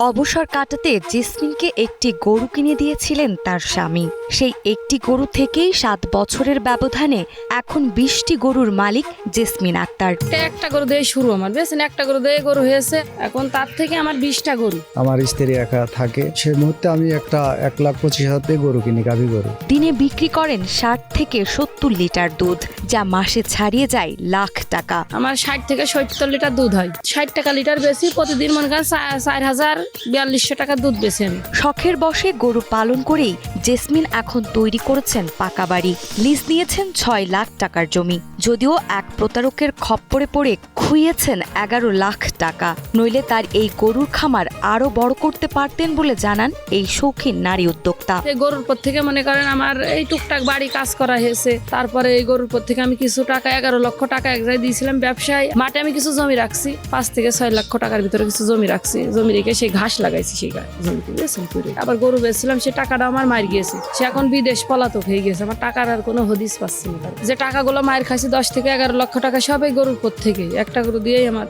অবসর কাটাতে জেসমিনকে একটি গরু কিনে দিয়েছিলেন তার স্বামী। সেই একটি গরু থেকেই সাত বছরের ব্যবধানে এখন বিশটি গরুর মালিক জেসমিন আক্তার। একটা একটা গরু দিয়ে শুরু আমার বুঝছেন? একটা গরু দিয়ে গরু হয়েছে এখন তার থেকে আমার বিশটা গরু। আমার স্ত্রী একা থাকে সে মুহূর্তে আমি একটা এক লাখ পঁচিশ হাজার দিয়ে গরু কিনি গাভী গরু। দিনে বিক্রি করেন ষাট থেকে সত্তর লিটার দুধ যা মাসে ছাড়িয়ে যায় লাখ টাকা। আমার ষাট থেকে সত্তর লিটার দুধ হয়। ষাট টাকা লিটার বেশি প্রতিদিন মনে করেন চার হাজার বিয়াল্লিশশো টাকা দুধ আমি শখের বসে গরু পালন করেই জেসমিন এখন তৈরি করেছেন পাকা বাড়ি। লিজ নিয়েছেন ছয় লাখ টাকার জমি। যদিও এক প্রতারকের খপ্পরে পড়ে খুইয়েছেন এগারো লাখ টাকা। নইলে তার এই গরুর খামার আরও বড় করতে পারতেন বলে জানান এই শৌখিন নারী উদ্যোক্তা। এই গরুর পর থেকে মনে করেন আমার এই টুকটাক বাড়ি কাজ করা হয়েছে। তারপরে এই গরুর পর থেকে আমি কিছু টাকা এগারো লক্ষ টাকা এক জায়গায় দিয়েছিলাম ব্যবসায়। মাঠে আমি কিছু জমি রাখছি পাঁচ থেকে ছয় লক্ষ টাকার ভিতরে কিছু জমি রাখছি। জমি রেখে সেই ঘাস লাগাইছি সেই জমিতে বুঝেছেন? করে আবার গরু বেচছিলাম, সে টাকাটা আমার মার গিয়েছে। সে এখন বিদেশ পলাতক হয়ে গেছে আমার টাকার আর কোনো হদিস পাচ্ছি না যে টাকাগুলো মায়ের খাইছে, দশ থেকে এগারো লক্ষ টাকা, সবাই গরুর পর থেকে একটা গরু দিয়েই আমার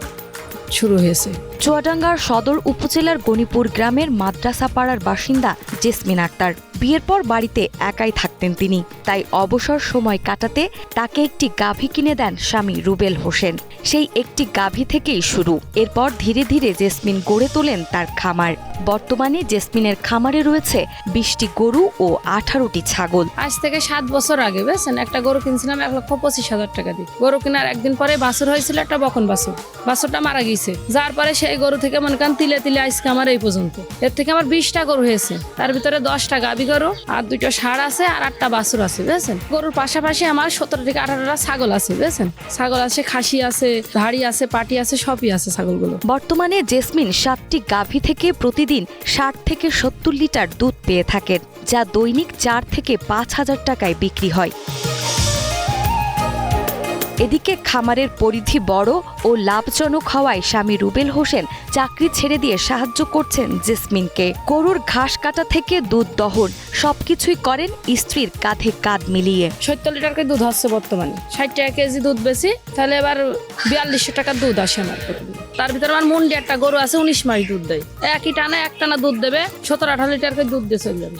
শুরু হয়েছে। চুয়াডাঙ্গার সদর উপজেলার গণিপুর গ্রামের মাদ্রাসা পাড়ার বাসিন্দা জেসমিন আক্তার বিয়ের পর বাড়িতে একাই থাকতেন তিনি। তাই অবসর সময় কাটাতে তাকে একটি গাভী কিনে দেন স্বামী রুবেল হোসেন। সেই একটি গাভী থেকেই শুরু। এরপর ধীরে ধীরে জেসমিন গড়ে তোলেন তার খামার। বর্তমানে জেসমিনের খামারে রয়েছে বিশটি গরু ও আঠারোটি ছাগল। আজ থেকে সাত বছর আগে বুঝছেন? একটা গরু কিনছিলাম এক লক্ষ পঁচিশ হাজার টাকা দিয়ে গরু কেনার একদিন পরে বাছুর হয়েছিল একটা বকন বাছুর। বাছুরটা মারা গিয়েছে যার পরে সেই গরু থেকে মনে করেন তিলে তিলে আজকে আমার এই পর্যন্ত। এর থেকে আমার বিশটা গরু হয়েছে। তার ভিতরে দশটা গাবি গরু, আর দুটো ষাঁড় আছে, আর আটটা বাছুর আছে, বুঝেছেন? গরুর পাশাপাশি আমার সতেরো থেকে আঠারোটা ছাগল আছে, বুঝেছেন? ছাগল আছে, খাসি আছে, ধাড়ি আছে, পাটি আছে, সবই আছে ছাগলগুলো। বর্তমানে জেসমিন সাতটি গাভী থেকে প্রতিদিন ষাট থেকে সত্তর লিটার দুধ পেয়ে থাকেন, যা দৈনিক চার থেকে পাঁচ হাজার টাকায় বিক্রি হয়। এদিকে খামারের পরিধি বড় ও লাভজনক হওয়ায় স্বামী রুবেল হোসেন চাকরি ছেড়ে দিয়ে সাহায্য করছেন জেসমিনকে। গরুর ঘাস কাটা থেকে দুধ দহন, সবকিছুই করেন স্ত্রীর কাঁধে কাঁধ মিলিয়ে। সত্তর লিটার করে দুধ আসছে বর্তমানে। ষাট টাকা কেজি দুধ বেশি, তাহলে এবার বিয়াল্লিশশো টাকা দুধ আসে আমার। তার ভিতরে আমার মুন্ডি একটা গরু আছে উনিশ মাস দুধ দেয়। একই টানা এক টানা দুধ দেবে সতেরো আঠারো লিটার করে দুধ দিয়ে চলে যাবে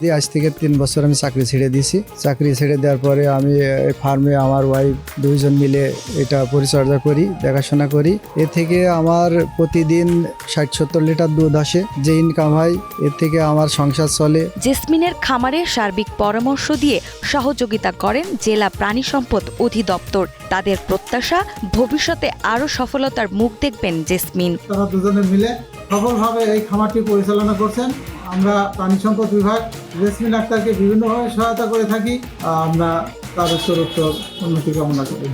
দিয়ে আজ থেকে তিন বছর আমি চাকরি ছেড়ে দিয়েছি। চাকরি ছেড়ে দেওয়ার পরে আমি ফার্মে আমার ওয়াইফ দুইজন মিলে এটা পরিচর্যা করি দেখাশোনা করি। এ থেকে আমার প্রতিদিন ষাট সত্তর লিটার দুধ আসে যে ইনকাম হয় এর থেকে আমার সংসার চলে। জেসমিনের খামারে সার্বিক পরামর্শ দিয়ে সহযোগিতা করেন জেলা প্রাণী সম্পদ অধিদপ্তর। তাদের প্রত্যাশা ভবিষ্যতে আরও সফলতার মুখ দেখবেন, জেসমিন। তারা দুজনে মিলে সফলভাবে এই খামারটি পরিচালনা করছেন। আমরা প্রাণী সম্পদ বিভাগ, জেসমিন আক্তারকে বিভিন্নভাবে সহায়তা করে থাকি। আমরা তার উত্তরোত্তর উন্নতি কামনা করি।